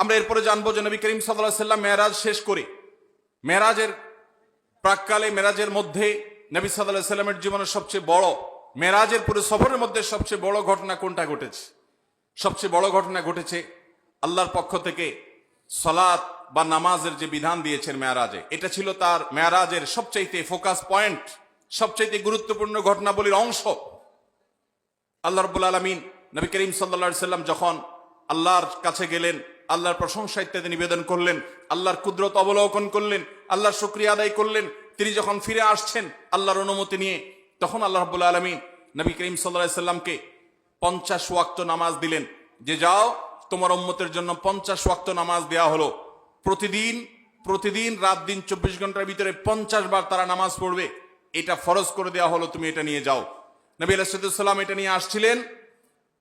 আমরা এরপরে জানব যে নবী করিম সাল্লাহ সাল্লাম মেয়ারাজ শেষ করে। মেরাজের প্রাককালে মেরাজের মধ্যে নবী সাল্লাহ সাল্লামের জীবনের সবচেয়ে বড় মেরাজের পুরো সফরের মধ্যে সবচেয়ে বড় ঘটনা কোনটা ঘটেছে? সবচেয়ে বড় ঘটনা ঘটেছে আল্লাহর পক্ষ থেকে সলাৎ বা নামাজের যে বিধান দিয়েছেন মেয়ারাজে। এটা ছিল তার মেয়ারাজের সবচাইতে ফোকাস পয়েন্ট সবচাইতে গুরুত্বপূর্ণ ঘটনাবলীর অংশ। আল্লাহ রব্বুল আলমিন নবী করিম সাল্লা সাল্লাম যখন আল্লাহর কাছে গেলেন আল্লাহর প্রশংসা ইত্যাদি নিবেদন করলেন, আল্লাহর কুদরত অবলোকন করলেন, আল্লাহর শুক্রিয়া আদায় করলেন। তিনি যখন ফিরে আসছেন আল্লাহর অনুমতি নিয়ে, তখন আল্লাহ রব্বুল আলমিন নবী করিম সাল্লা সাল্লামকে পঞ্চাশ ওয়াক্ত নামাজ দিলেন। যে যাও, তোমার উম্মতের জন্য পঞ্চাশ ওয়াক্ত নামাজ দেওয়া হলো। প্রতিদিন প্রতিদিন রাত দিন চব্বিশ ঘণ্টার ভিতরে পঞ্চাশ বার তারা নামাজ পড়বে। এটা ফরজ করে দেওয়া হলো, তুমি এটা নিয়ে যাও। নবী আলাইসাল্লাম এটা নিয়ে আসছিলেন।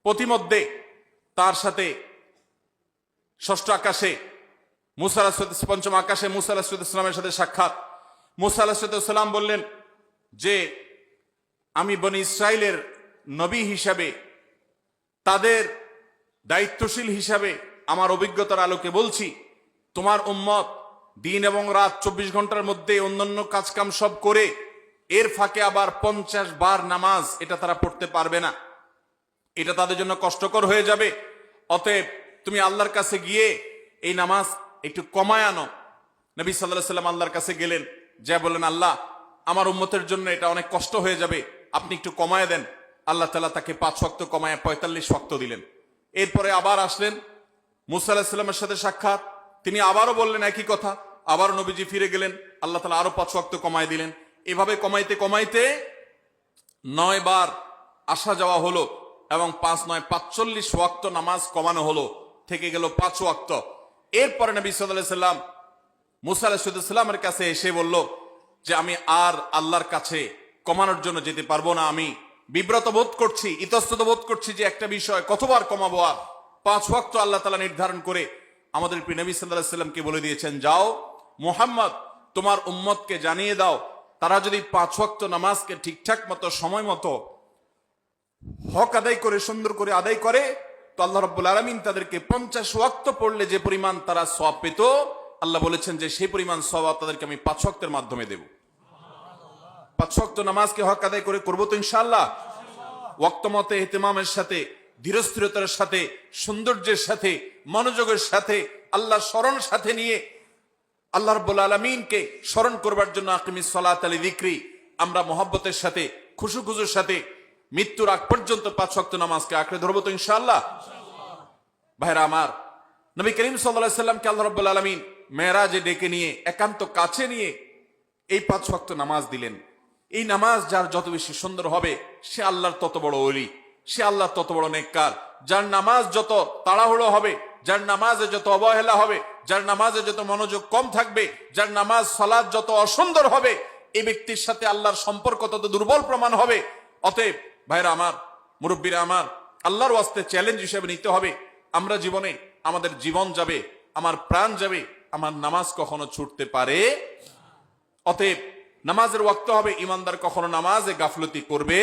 প্রতিমধ্যে তার সাথে ষষ্ঠ আকাশে, মুসা পঞ্চম আকাশে মুসা আলাহিসামের সাথে সাক্ষাৎ। মুসা আলাহিসাম বললেন যে, আমি বনি ইসরায়েলের নবী হিসাবে, তাদের দায়িত্বশীল হিসাবে আমার অভিজ্ঞতার আলোকে বলছি, তোমার উম্মত দিন এবং রাত চব্বিশ ঘণ্টার মধ্যে অন্যান্য কাজকাম সব করে, এর ফাঁকে আবার পঞ্চাশ বার নামাজ এটা তারা পড়তে পারবে না। এটা তাদের জন্য কষ্টকর হয়ে যাবে। অতএব তুমি আল্লাহর কাছে গিয়ে এই নামাজ একটু কমায় আনো। নবী সাল্লাহ সাল্লাম আল্লাহর কাছে গেলেন যা বললেন, আল্লাহ, আমার উম্মতের জন্য এটা অনেক কষ্ট হয়ে যাবে, আপনি একটু কমায় দেন। আল্লাহ তালা তাকে পাঁচ শক্ত কমায়, পঁয়তাল্লিশ শক্ত দিলেন। এরপরে আবার আসলেন, মুসা সাথে সাক্ষাৎ। তিনি আবারও বললেন একই কথা আবারও নবীজি ফিরে গেলেন, আল্লাহ তালা আরও পাঁচ শক্ত কমায় দিলেন। এভাবে কমাইতে কমাইতে নয় বার আসা যাওয়া হলো এবং পাঁচ নয়, পাঁচচল্লিশ ওয়াক্ত নামাজ কমানো হলো। থেকে গেল পাঁচ ওয়াক্ত। এরপরে নবী সাল্লাম মুসা আলাহিসাল্লামের কাছে এসে বলল যে, আমি আর আল্লাহর কাছে কমানোর জন্য যেতে পারব না। আমি বিব্রত বোধ করছি, ইতস্তত বোধ করছি যে একটা বিষয় কতবার কমাবো আর। পাঁচ ওয়াক্ত আল্লাহ তালা নির্ধারণ করে আমাদের প্রিয় নবী সাল্লাহ সাল্লামকে বলে দিয়েছেন, যাও, মোহাম্মদ, তোমার উম্মতকে জানিয়ে দাও। তারা যদি পাঁচ ওয়াক্ত নামাজকে ঠিকঠাক মতো, সময় মতো হক আদায় করে, সুন্দর করে আদায় করে তো আল্লাহ রব্বুল আলমিন তাদেরকে পঞ্চাশ ওয়াক্ত পড়লে যে পরিমাণ তারা সব পেত, আল্লাহ বলেছেন যে সেই পরিমাণ সবাব তাদেরকে আমি পাঁচ ওয়াক্তের মাধ্যমে দেব। পাঁচ ওয়াক্ত নামাজকে হক আদায় করে করব তো ইনশাল্লাহ ওয়াক্ত মতে এহতেমামের সাথে, ধীরস্থিরতার সাথে, সৌন্দর্যের সাথে, মনোযোগের সাথে আল্লাহ স্মরণ সাথে নিয়ে আল্লাহ রব্বুল আলমিনকে স্মরণ করবার জন্য আকিমি সলাত আলী দিক্রি আমরা মোহাব্বতের সাথে খুশু খুশুর সাথে মৃত্যুর আগ পর্যন্ত পাঁচ শক্ত নামাজকে আঁকড়ে ধরবো তো ইনশাআল্লাহ। ভাইরা আমার, নবী করিম সাল্লাহ সাল্লামকে আল্লাহ রব্বুল আলমিন মেয়েরাজে ডেকে নিয়ে, একান্ত কাছে নিয়ে এই পাঁচ শক্ত নামাজ দিলেন। এই নামাজ যার যত বেশি সুন্দর হবে, সে আল্লাহর তত বড় অলি সে আল্লাহর তত বড় নেককার। যার নামাজ যত তাড়াহুড়ো হবে, যার নামাজে যত অবহেলা হবে, যার নামাজে যত মনোযোগ কম থাকবে, যার নামাজ সালাদ যত অসুন্দর হবে এই ব্যক্তির সাথে আল্লাহর সম্পর্ক তত দুর্বল প্রমাণ হবে। অতএব ভাইরা আমার, মুরব্বীরা আমার, আল্লাহর ওয়াস্তে চ্যালেঞ্জ হিসেবে নিতে হবে। আমরা জীবনে আমাদের জীবন যাবে, আমার প্রাণ যাবে, আমার নামাজ কখনো ছুটতে পারে অতএব নামাজের ওয়াক্ত হবে, ইমানদার কখনো নামাজে গাফলতি করবে